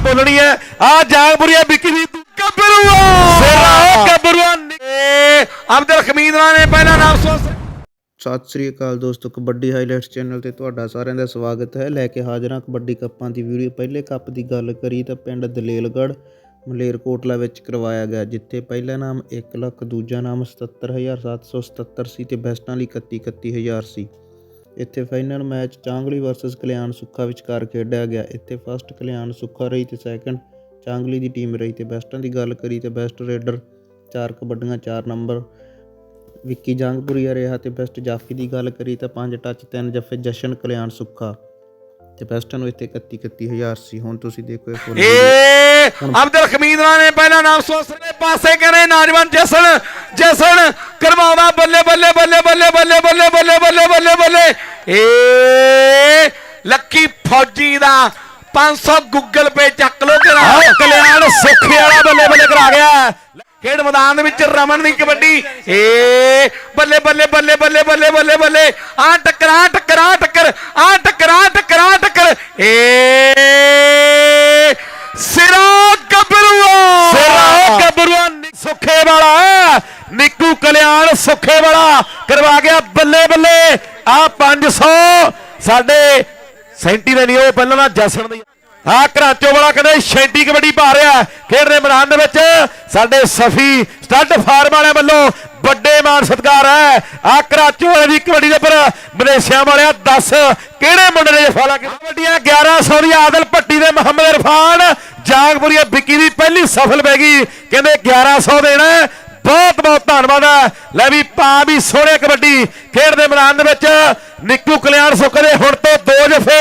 ਬੋਲਣੀ ਹੈ। ਆ ਜਾਗਪੁਰੀਆ ਵਿੱਕੀ ਦੀ ਗੱਭਰੂਆ ਸਿਰਾ। ਗੱਭਰੂਆ ਅਬਦੁਲ ਖਮੀਦ ਨਾਲ ਨੇ ਪਹਿਲਾ ਨਾਮ ਸੋਸ ਸਤਿ ਸ੍ਰੀ ਅਕਾਲ ਦੋਸਤੋ ਕਬੱਡੀ ਹਾਈਲਾਈਟਸ ਚੈਨਲ ਤੇ ਤੁਹਾਡਾ ਸਾਰਿਆਂ ਦਾ ਸਵਾਗਤ ਹੈ। ਲੈ ਕੇ ਹਾਜ਼ਰ ਹਾਂ ਕਬੱਡੀ ਕੱਪਾਂ ਦੀ ਵੀਡੀਓ ਪਹਿਲੇ ਕੱਪ ਦੀ ਗੱਲ ਕਰੀ ਤਾਂ ਪਿੰਡ ਦਲੇਲਗੜ੍ਹ ਮਲੇਰਕੋਟਲਾ ਵਿੱਚ ਕਰਵਾਇਆ ਗਿਆ ਜਿੱਥੇ ਪਹਿਲਾ ਨਾਮ 1 ਲੱਖ ਦੂਜਾ ਨਾਮ 77777 ਸੀ ਤੇ ਬੈਸਟਾਂ ਲਈ 31 31000 ਸੀ। ਇੱਥੇ final match Changli versus Kalyan Sukha ਵਿਚਕਾਰ ਖੇਡਿਆ ਗਿਆ। ਇੱਥੇ ਫਸਟ ਕਲਿਆਣ ਸੁੱਖਾ ਰਹੀ ਤੇ ਸੈਕੰਡ ਚਾਂਗਲੀ ਦੀ ਟੀਮ ਰਹੀ ਤੇ ਬੈਸਟਾਂ ਦੀ ਗੱਲ ਕਰੀ ਤੇ ਬੈਸਟ ਰੇਡਰ ਚਾਰ ਕਬੱਡੀਆਂ 4 ਨੰਬਰ ਵਿੱਕੀ ਜੰਗਪੁਰੀਆ ਰਿਹਾ ਤੇ ਬੈਸਟ ਜਾਫੀ ਦੀ ਗੱਲ ਕਰੀ ਤਾਂ ਪੰਜ ਟੱਚ ਤਿੰਨ ਜੱਫੇ ਜਸ਼ਨ ਕਲਿਆਣ ਸੁੱਖਾ ਤੇ ਬੈਸਟਾਂ ਨੂੰ ਇੱਥੇ 31 31000 ਸੀ। ਹੁਣ ਤੁਸੀਂ ਦੇਖੋ ਇਹ ਫੁੱਲ ਅਬਦੁਲ ਖਮੀਦ ਨਾਲ ਨੇ ਪਹਿਲਾ ਨਾਮ ਸੋਸ ਦੇ ਪਾਸੇ ਕਰੇ ਨੌਜਵਾਨ ਜਸਨ। ਜਸਨ ਕਰਵਾਉਂਦਾ ਬੱਲੇ ਬੱਲੇ ਬੱਲੇ ਬੱਲੇ ਬੱਲੇ ਬੱਲੇ ਬੱਲੇ ਬੱਲੇ ਬੱਲੇ ਬੱਲੇ ਏ ਲੱਕੀ ਫੌਜੀ ਦਾ 500 ਗੂਗਲ ਪੇ ਚੱਕ ਲੋ ਕਿਰਾ ਕਲਿਆਣ ਸੁੱਖੇ ਵਾਲਾ ਬੱਲੇ ਬੱਲੇ ਕਰਾ ਗਿਆ ਖੇਡ ਮੈਦਾਨ ਦੇ ਵਿੱਚ ਰਮਨ ਦੀ ਕਬੱਡੀ ਏ ਬੱਲੇ ਬੱਲੇ ਬੱਲੇ ਬੱਲੇ ਬੱਲੇ ਬੱਲੇ ਬੱਲੇ ਆ ਟੱਕਰਾ ਟੱਕਰਾ ਟੱਕਰ ਆ ਟੱਕਰਾ ਟੱਕਰਾ ਟੱਕਰ ਏ ਸਿਰਾ ਗੱਭਰੂਆ ਸਿਰਾ ਗੱਭਰੂਆ ਸੁੱਖੇ ਵਾਲਾ ਨਿੱਕੂ ਕਲਿਆਣ ਸੁੱਖੇ ਵਾਲਾ ਕਰਵਾ ਗਿਆ ਬੱਲੇ ਬੱਲੇ। ਆ 500 ਸਾਡੇ ਸੈਂਟੀ ਦੇ ਨਹੀਂ, ਉਹ ਪਹਿਲਾਂ ਨਾ ਜਸਣ ਦੀ। ਆ ਘਰਾਚੋ ਵਾਲਾ ਕਹਿੰਦੇ ਸ਼ੈਂਟੀ ਕਬੱਡੀ ਪਾ ਰਿਹਾ ਖੇਡ ਦੇ ਮੈਦਾਨ ਦੇ ਵਿੱਚ ਸਾਡੇ ਸਫੀ ਸਟੱਡ ਫਾਰਮ ਵਾਲਿਆਂ ਵੱਲੋਂ ਵੱਡੇ ਮਾਣ ਸਤਿਕਾਰ ਹੈ। ਆ ਕਰਾਚੋ ਵਾਲੇ ਦੀ ਕਬੱਡੀ ਦੇ ਉੱਪਰ ਮਲੇਸ਼ੀਆ ਵਾਲਿਆ 10 ਕਿਹੜੇ ਮੁੰਡੇ ਨੇ ਜਫਾ ਕਬੱਡੀਆਂ 1100 ਦੀ ਆਦਲ ਭੱਟੀ ਦੇ ਮੁਹੰਮਦ ਇਰਫਾਨ। ਜਾਗਪੁਰੀਆ ਵਿੱਕੀ ਦੀ ਪਹਿਲੀ ਸਫਲ ਪੈ ਗਈ। ਕਹਿੰਦੇ 1100 ਦੇਣਾ ਹੈ। ਬਹੁਤ ਬਹੁਤ ਧੰਨਵਾਦ ਹੈ ਲੈ ਵੀ ਪਾ ਵੀ ਸੋਹਣੇ ਕਬੱਡੀ ਖੇਡ ਦੇ ਮੈਦਾਨ ਦੇ ਵਿੱਚ। ਨਿੱਕੂ ਕਲਿਆਣ ਸੁੱਖ ਦੇ ਹੁਣ ਤੋਂ ਦੋ ਜਫੇ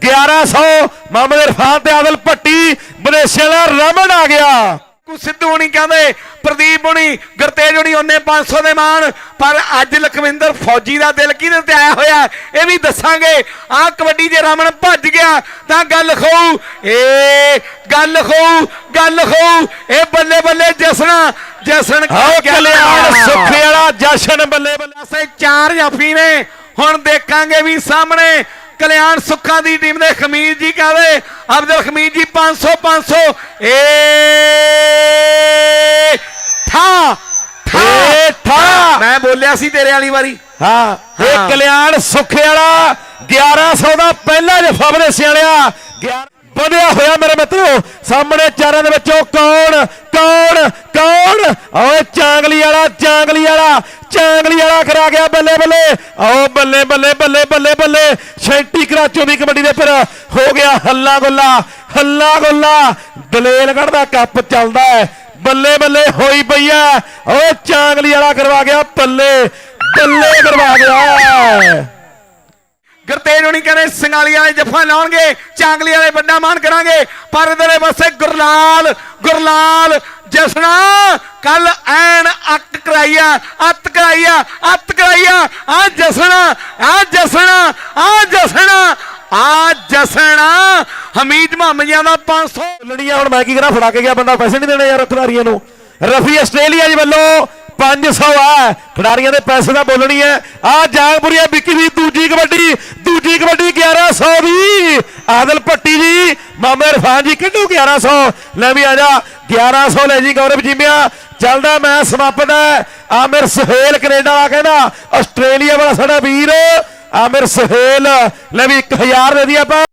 1100 ਮੁਹੰਮਦ ਇਰਫਾਨ ਤੇ ਆਦਲ ਭੱਟੀ ਮਲੇਸ਼ੀਆ ਦਾ ਰਮਨ ਆ ਗਿਆ। ਕੋ ਸਿੱਧੂ ਹੋਣੀ ਕਹਿੰਦੇ ਪ੍ਰਦੀਪ ਹੋਣੀ ਗੁਰਤੇਜ ਹੋਣੀ ਉਹਨੇ 500 ਦੇ ਮਾਣ ਪਰ ਅੱਜ ਲਖਵਿੰਦਰ ਫੌਜੀ ਦਾ ਦਿਲ ਕਿਹਦੇ ਤੇ ਆਇਆ ਹੋਇਆ? ਇਹ ਵੀ ਦੱਸਾਂਗੇ। ਆਹ ਕਬੱਡੀ ਜੇ ਰਮਨ ਭੱਜ ਗਿਆ ਤਾਂ ਗੱਲ ਖੋਊ। ਏ ਗੱਲ ਖੋਊ ਗੱਲ ਖੋਊ। ਇਹ ਬੱਲੇ ਬੱਲੇ ਜਸਣਾ ਜਸਣ ਕਲਿਆਣ ਸੁੱਖੇ ਵਾਲਾ ਜਸ਼ਨ ਬੱਲੇ ਬੱਲੇ। ਸੇ ਚਾਰ ਜਾਫੀ ਨੇ। ਹੁਣ ਦੇਖਾਂਗੇ ਵੀ ਸਾਹਮਣੇ ਕਲਿਆਣ ਸੁੱਖਾਂ ਦੀ ਟੀਮ ਦੇ ਖਮੀਰ ਜੀ ਕਹਵੇ ਅਬਦੁਲ ਖਮੀਰ ਜੀ 500 500 ਏ ਠਾ ਠਾ ਠਾ ਮੈਂ ਬੋਲਿਆ ਸੀ ਤੇਰੇ ਵਾਲੀ ਵਾਰੀ। ਹਾਂ। ਇਹ ਕਲਿਆਣ ਸੁੱਖੇ ਵਾਲਾ 1100 ਦਾ ਪਹਿਲਾ ਜਫਾ ਬਨੇ ਸਿਆਣਿਆ। 11 ਵਧਿਆ ਹੋਇਆ ਮੇਰੇ ਮਿੱਤਰੋ ਸਾਹਮਣੇ ਚਾਰਾਂ ਦੇ ਵਿੱਚੋਂ ਕੌਣ ਕੌਣ ਕੌਣ? ਓਏ ਚਾਂਗਲੀ ਵਾਲਾ ਚਾਂਗਲੀ ਵਾਲਾ ਚਾਂਗਲੀ ਵਾਲਾ ਕਰਾ ਗਿਆ ਬੱਲੇ ਬੱਲੇ। ਆਓ ਬੱਲੇ ਬੱਲੇ ਬੱਲੇ ਬੱਲੇ ਬੱਲੇ। ਸ਼ੈਂਟੀ ਕਰਾਚੋ ਦੀ ਕਬੱਡੀ ਦੇ ਉੱਪਰ ਹੋ ਗਿਆ ਹੱਲਾ ਗੁੱਲਾ ਹੱਲਾ ਗੁੱਲਾ। ਦਲੇਲਗੜ੍ਹ ਦਾ ਕੱਪ ਚੱਲਦਾ ਹੈ। ਬੱਲੇ ਬੱਲੇ ਹੋਈ ਪਈ ਆ। ਓ ਚਾਂਗਲੀ ਵਾਲਾ ਕਰਵਾ ਗਿਆ ਬੱਲੇ ਬੱਲੇ ਕਰਵਾ ਗਿਆ। ਗੁਰਤੇਜ ਹੋਣੀ ਕਹਿੰਦੇ ਸਿੰਗਾਲੀ ਵਾਲੇ ਜੱਫਾ ਲਾਉਣਗੇ, ਚਾਂਗਲੀ ਵਾਲੇ ਵੱਡਾ ਮਾਨ ਕਰਾਂਗੇ। ਪਰ ਇਧਰੇ ਪਾਸੇ ਗੁਰਲਾਲ ਗੁਰਲਾਲ ਜਸਣਾ ਕੱਲ ਐਨ ਅੱਕ ਕਰਾਈਆ ਅੱਤ ਕਰਾਈਆ ਅੱਤ ਕਰਾਈਆ ਆ। ਜਸਣਾ ਆ ਜਸਣਾ ਆ ਜਸਣਾ ਆ ਜਸਣਾ ਹਮੀਦ ਮੁਹੰਮਦੀਆਂ ਦਾ 500 ਲੜੀਆਂ ਹੁਣ ਮੈਂ ਕੀ ਕਰਾਂ? ਫੜਾ ਕੇ ਗਿਆ ਬੰਦਾ, ਪੈਸੇ ਨਹੀਂ ਦੇਣੇ ਯਾਰ ਖਿਡਾਰੀਆਂ ਨੂੰ। ਰਫੀ ਆਸਟ੍ਰੇਲੀਆ ਜੀ ਵੱਲੋਂ 500 ਆ। ਖਿਡਾਰੀਆਂ ਦੇ ਪੈਸੇ ਦਾ ਬੋਲਣੀ ਹੈ ਆ ਜਾਗਪੁਰੀਆ ਵਿੱਕੀ ਦੀ ਦੂਜੀ ਕਬੱਡੀ ਦੂਜੀ ਕਬੱਡੀ 1100 ਦੀ। ਆਦਲ ਭੱਟੀ ਜੀ, ਮਾਮੇ ਇਰਫਾਨ ਜੀ, ਕਿੰਨੂ 1100 ਲੈ ਵੀ ਆ ਜਾ 1100 ਲੈ ਜੀ ਗੌਰਵ ਜੀਮਿਆ। ਚੱਲਦਾ ਮੈਂ ਸਮਾਪਤ ਹੈ। ਆਮਿਰ ਸਹੇਲ ਕੈਨੇਡਾ ਵਾਲਾ ਕਹਿੰਦਾ, ਆਸਟ੍ਰੇਲੀਆ ਵਾਲਾ ਸਾਡਾ ਵੀਰ। ਆਮਿਰ ਸੁਹੇਲ, ਲੈ ਵੀ 1000 ਦੇ ਦੀ ਆਪਾਂ।